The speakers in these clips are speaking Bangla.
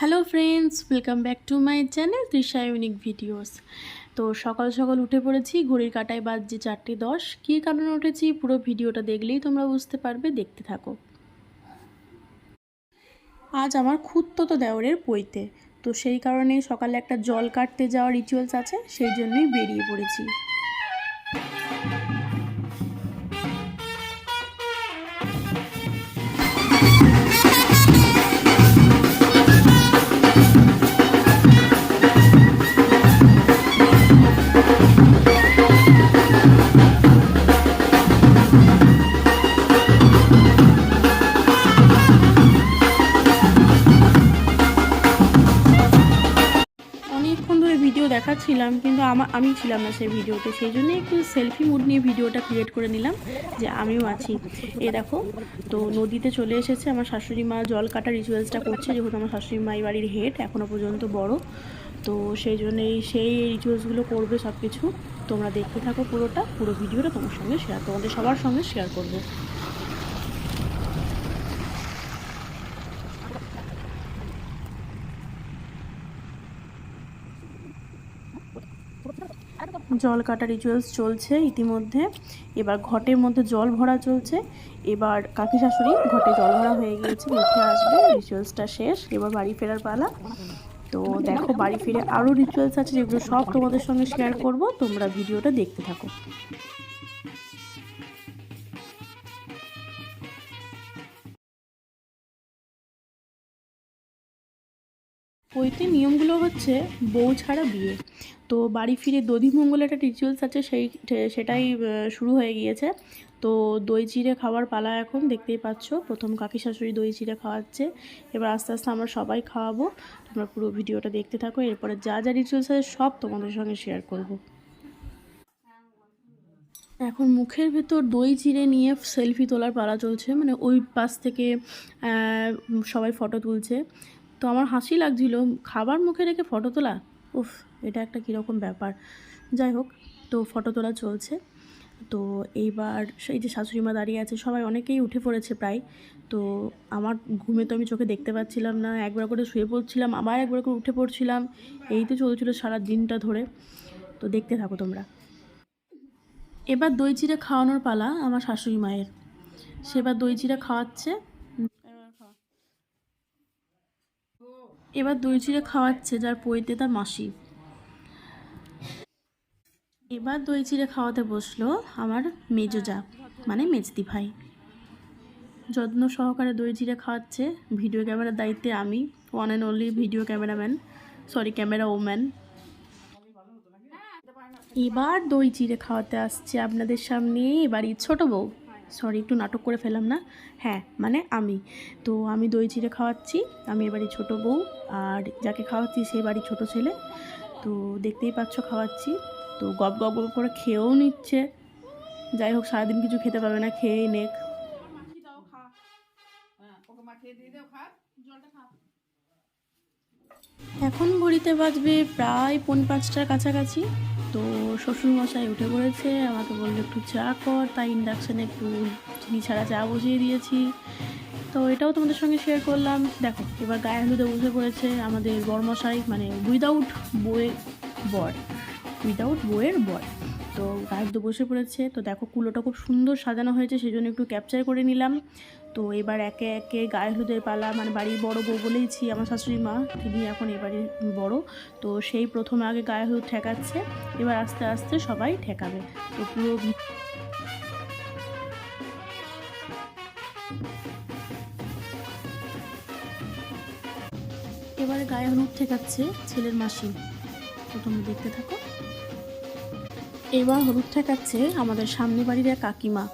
Hello friends welcome back to my channel Trisha unique videos তো সকাল সকাল উঠে পড়েছি, ঘড়ির কাটায় বাজছে চারটে দশ। কী কারণে উঠেছি? পুরো ভিডিওটা দেখলেই তোমরা বুঝতে পারবে, দেখতে থাকো। আজ আমার খুঁত্তো দেওরের পইতে তো সেই কারণে সকালে একটা জল কাটতে যাওয়ার রিচুয়ালস আছে, সেই জন্যই বেরিয়ে পড়েছি। ছিলাম না সেই ভিডিওতে, সেই জন্য একটু সেলফি মুড নিয়ে ভিডিওটা ক্রিয়েট করে নিলাম যে আমিও আছি। এ দেখো, তো নদীতে চলে এসেছে আমার শাশুড়ি মা, জল কাটা রিচুয়ালসটা করছে, যেহেতু আমার শাশুড়ি মা এই বাড়ির হেড এখনও পর্যন্ত বড়। তো সেই জন্যই সেই রিচুয়ালসগুলো করবে সব কিছু তোমরা দেখতে থাকো পুরোটা, পুরো ভিডিওটা তোমার সঙ্গে শেয়ার তোমাদের সবার সঙ্গে শেয়ার করব। জল কাটা রিচুয়ালস চলছে ইতিমধ্যে। এবার ঘটের মধ্যে জল ভরা চলছে। এবার কাকি শাশুড়ি ঘটে জল ভরা হয়ে গিয়েছে, উঠে আসবে রিচুয়ালসটা শেষ, এবার বাড়ি ফেরার পালা। তো দেখো, বাড়ি ফিরে আরও রিচুয়ালস আছে যেগুলো সব তোমাদের সঙ্গে শেয়ার করব। তোমরা ভিডিওটা দেখতে থাকো। ওইতে নিয়মগুলো হচ্ছে বউ ছাড়া বিয়ে। তো বাড়ি ফিরে দধিমঙ্গল একটা রিচুয়ালস আছে, সেই সেটাই শুরু হয়ে গিয়েছে। তো দই চিড়ে খাওয়ার পালা এখন, দেখতেই পাচ্ছ। প্রথম কাকি শাশুড়ি দই চিড়ে খাওয়াচ্ছে। এবার আস্তে আস্তে আমরা সবাই খাওয়াবো। তোমরা পুরো ভিডিওটা দেখতে থাকো। এরপরে যা যা রিচুয়ালস আছে, সব তোমাদের সঙ্গে শেয়ার করব। এখন মুখের ভেতর দই চিড়ে নিয়ে সেলফি তোলার পালা চলছে। মানে ওই পাশ থেকে সবাই ফটো তুলছে। তো আমার হাসি লাগছিল। খাবার মুখে রেখে ফটো তোলা? উফ, এটা একটা কীরকম ব্যাপার। যাই হোক, তো ফটো তোলা চলছে। তো এইবার সেই যে শাশুড়ি মা দাঁড়িয়ে আছে, সবাই অনেকেই উঠে পড়েছে প্রায়। তো আমার ঘুমে তো আমি চোখে দেখতে পাচ্ছিলাম না, একবার করে শুয়ে পড়ছিলাম, আবার একবার করে উঠে পড়ছিলাম। এই তো চলছিল সারা দিনটা ধরে। তো দেখতে থাকো তোমরা। এবার দই চিড়ে খাওয়ানোর পালা আমার শাশুড়ি মায়ের। সেবার দই চিড়ে খাওয়াচ্ছে। এবার দই চিড়ে খাওয়াচ্ছে যার পইতে তার মাসি। এবার দই চিড়ে খাওয়াতে বসল আমার মেজো যা মানে মেজদি ভাই। যত্ন সহকারে দই চিড়ে খাওয়াচ্ছে, ভিডিও ক্যামেরার দায়িত্বে আমি one and only video cameraman sorry camera woman এবার দই চিড়ে খাওয়াতে আসছে আপনাদের সামনে এবারই ছোট বউ। সরি একটু নাটক করে ফেলাম না। হ্যাঁ মানে আমি। তো আমি দই চিড়ে খাওয়াচ্ছি, আমি এবারই ছোট বউ, আর যাকে খাওয়াচ্ছি সে বাড়ি ছোট ছেলে। তো দেখতেই পাচ্ছ খাওয়াচ্ছি। তো গপ গপ গপ করে খেয়েও নিচ্ছে। যাই হোক, সারাদিন কিছু খেতে পারবে না, খেয়েই নেক। এখন ঘড়িতে বাজবে প্রায় পৌন পাঁচটার কাছাকাছি। তো শ্বশুরমশাই উঠে পড়েছে, আমাকে বলল, একটু চা কর, তাই ইন্ডাকশানে একটু চিনি ছাড়া চা বসিয়ে দিয়েছি। তো এটাও তোমাদের সঙ্গে শেয়ার করলাম। দেখো, এবার গায়ে হলুদে বসে পড়েছে আমাদের বরমশাই মানে উইদাউট বইয়ের বর উইদাউট বইয়ের বর। তো গায়ে হলুদে বসে পড়েছে, তো দেখো কুলোটা খুব সুন্দর সাজানো হয়েছে সেই জন্য একটু ক্যাপচার করে নিলাম। তো এবার একে একে গায়ে হলুদের পালা মানে বাড়ির বড় বউ বলেইছি আমার শাশুড়ি মা, তিনি এখন এ বাড়ির বড়। তো সেই প্রথমে আগে গায়ে হলুদ ঠেকাচ্ছে, এবার আস্তে আস্তে সবাই ঠেকাবে। তো পুরো এবারে গায়ে হলুদ ঠেকাচ্ছে ছেলের মাসি। তো তোমরা দেখতে থাকো। এবার হলুদ ঠেকাচ্ছে আমাদের সামনে বাড়ির এক কাকিমা।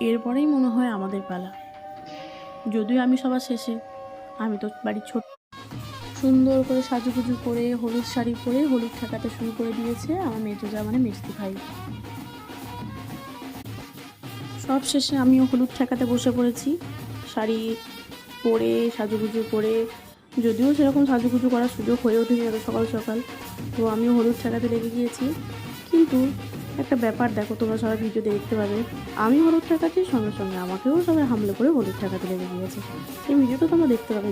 এরপরেই মনে হয় আমাদের পালা। যদিও আমি সবার শেষে, আমি তো বাড়ির ছোট। সুন্দর করে সাজুগুজু করে হলুদ শাড়ি পরে হলুদ ঠেকাতে শুরু করে দিয়েছে আমার মেজোজা মানে মিষ্টি ভাই। সব শেষে আমিও হলুদ ঠেকাতে বসে পড়েছি। শাড়ি পরে, সাজুগুজু করে, যদিও সেরকম সাজুগুজু করার সুযোগ হয়ে ওঠেনি এত সকাল সকাল, তো আমিও হলুদ ঠেকাতে লেগে গিয়েছি। কিন্তু একটা ব্যাপার দেখো, তোমরা সবাই ভিডিও দেখতে পাবে। আমি হলুদ ঠেকাচ্ছি, সঙ্গে সঙ্গে আমাকেও সবাই হামলা করে হলুদ ঠেকাতে লেগে গিয়েছে। এই ভিডিওটা তোমরা দেখতে পাবে।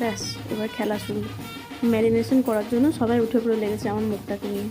ব্যাস, এবার খেলা শুরু। ম্যারিনেশন করার জন্য সবাই উঠে পড়ে লেগেছে আমার মুখটাকে নিয়ে।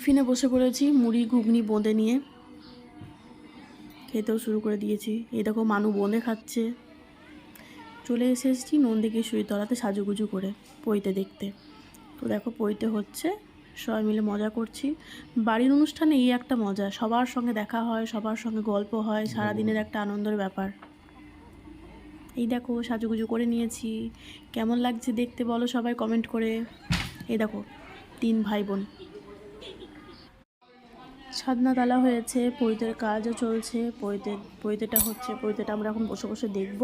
টিফিনে বসে পড়েছি, মুড়ি, ঘুগনি, বোঁদে নিয়ে। খেতেও শুরু করে দিয়েছি। এই দেখো, মানু বোঁদে খাচ্ছে। চলে এসেছি নন্দিকেশ্বরী তলাতে সাজুগুজু করে, পইতে দেখতে। তো দেখো, পইতে হচ্ছে। সবাই মিলে মজা করছি। বাড়ির অনুষ্ঠানে এই একটা মজা। সবার সঙ্গে দেখা হয়, সবার সঙ্গে গল্প হয়, সারাদিনের একটা আনন্দের ব্যাপার। এই দেখো, সাজুগুজু করে নিয়েছি। কেমন লাগছে দেখতে বলো সবাই কমেন্ট করে। এই দেখো, তিন ভাই বোন। ছাদনা তালা হয়েছে, পৈতের কাজও চলছে, পৈতে, পৈতেটা হচ্ছে, পৈতেটা আমরা এখন বসে বসে দেখব।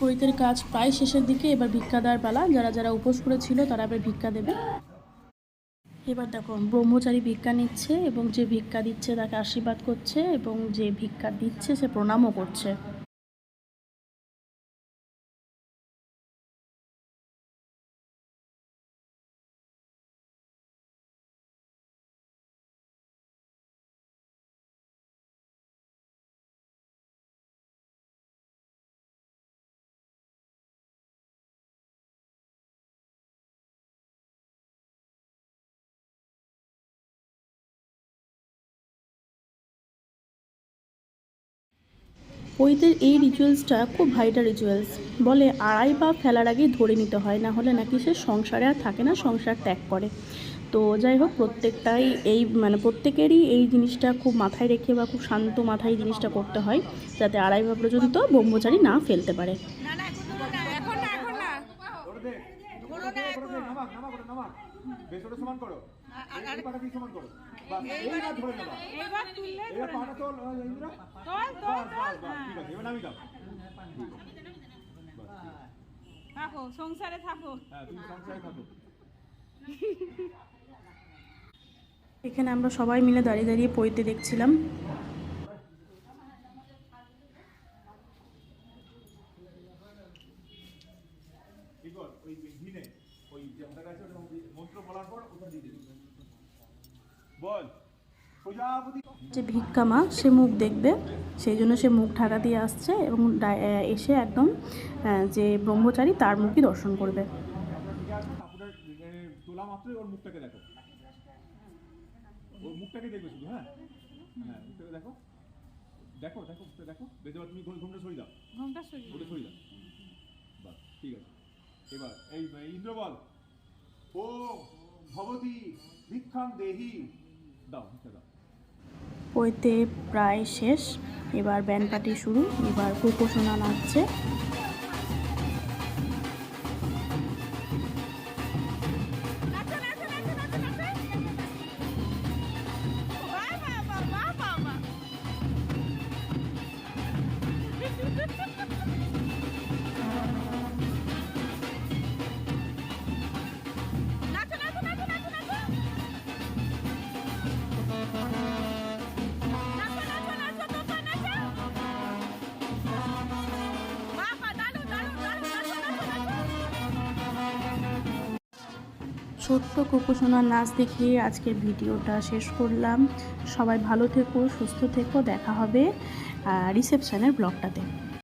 পৈতের কাজ প্রায় শেষের দিকে, এবার ভিক্ষা দেওয়ার পালা, যারা যারা উপোস করেছিল তারা এবার ভিক্ষা দেবে। এবার দেখো, ব্রহ্মচারী ভিক্ষা নিচ্ছে এবং যে ভিক্ষা দিচ্ছে তাকে আশীর্বাদ করছে এবং যে ভিক্ষা দিচ্ছে সে প্রণামও করছে। পৈতের এই রিচুয়ালসটা খুব ভাইটাল রিচুয়ালস বলে আড়াই পা ফেলার আগেই ধরে নিতে হয় না হলে নাকি সে সংসারে আর থাকে না সংসার ত্যাগ করে। তো যাই হোক প্রত্যেকটাই এই মানে প্রত্যেকেরই এই জিনিসটা খুব মাথায় রেখে বা খুব শান্ত মাথায় এই জিনিসটা করতে হয় যাতে আড়াই পা পর্যন্ত ব্রহ্মচারী না ফেলতে পারে। না না এখন না এখন না করে দে ধরো না এখন। নামাক নামাক করে। নামাক বেশ ওটা সমান করো। এই পাটা দিয়ে সমান করো বাস এইবার ধরে নেবা। এইবার তুললে এবার পাটা তোল ইন্দ্রা। তোল তোল তোল বাস বাস ঠিক আছে এবার নামি দাও। থাকো সংসারে থাকো। হ্যাঁ তুমি সংসারে থাকো। এখানে আমরা সবাই মিলে দাঁড়িয়ে দাঁড়িয়ে পইতে দেখছিলাম। ওই দিনে ওই মন্ত্র বলার পর ওটা দিয়ে দিবি। যে ভিক্ষা মা সে মুখ দেখবে সেই জন্য সে মুখ ঢাকা দিয়ে আসছে এবং এসে একদম যে ব্রহ্মচারী তার মুখই দর্শন করবে। তোলা মাত্রই ওর মুখটাকে দেখো। ওর মুখটাকে দেখবে শুধু হ্যাঁ? হ্যাঁ মুখটাকে দেখো। দেখো দেখো মুখটা দেখো। পাচ্ছ তুমি ঘুম- ঘুমটা সরিয়ে দাও। ঘুমটা সরিয়ে ওটা সরিয়ে দাও। বাস ঠিক আছে। এবার এই এই ইন্দ্র বল ও ভবতী ভিক্ষাং দেহি। পইতে প্রায় শেষ। এবার ব্যান্ড পার্টি শুরু। এবার কুপোষণা নাচছে। ছোট্ট কুকুসোনার নাচ দেখিয়ে আজকের ভিডিওটা শেষ করলাম। সবাই ভালো থেকো, সুস্থ থেকো, দেখা হবে রিসেপশনের ব্লগটাতে